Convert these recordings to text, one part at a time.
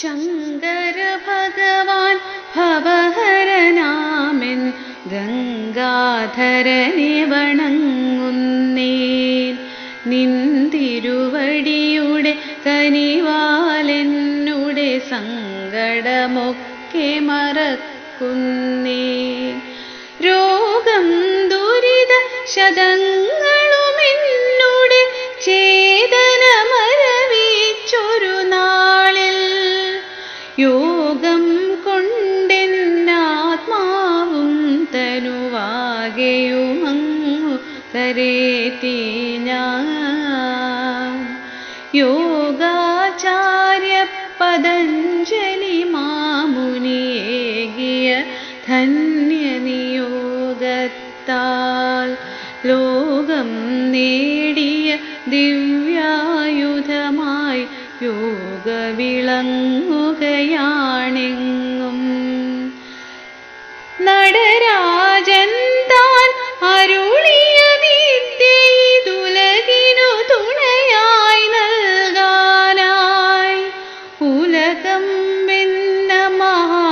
ശങ്കര ഭഗവാൻ ഭവഹരനാമൻ ഗംഗാധരനെ വണങ്ങുന്നേൻ. നിന്തിരുവടിയുടെ കനിവാലെന്നുടെ സങ്കടമൊക്കെ മറക്കുന്നേ രോഗം ദുരിത ശതങ്ങളുമെന്നുടെ യോഗം കൊണ്ടെന്നാത്മാവും തനുവാകെയുമങ്ങു ഞാൻ. യോഗാചാര്യ പതഞ്ജലി മാമുനിയേകിയ ധന്യനിയോഗത്താൽ ലോകം നേടിയ ദിവ്യായുധമായി യോഗ വിളങ്ങുകയാണെങ്ങും നടരാജൻ താൻ അരുളിയ വിദ്യുലകിനു തുണയായി നൽകാനായി. ഉലകം വെന്ന മഹാമുനിമാരവ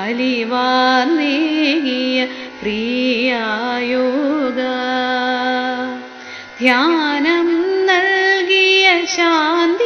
അലിവാർന്നേകിയ പ്രിയായോഗ. ധ്യാനം നൽകിയ शान्ति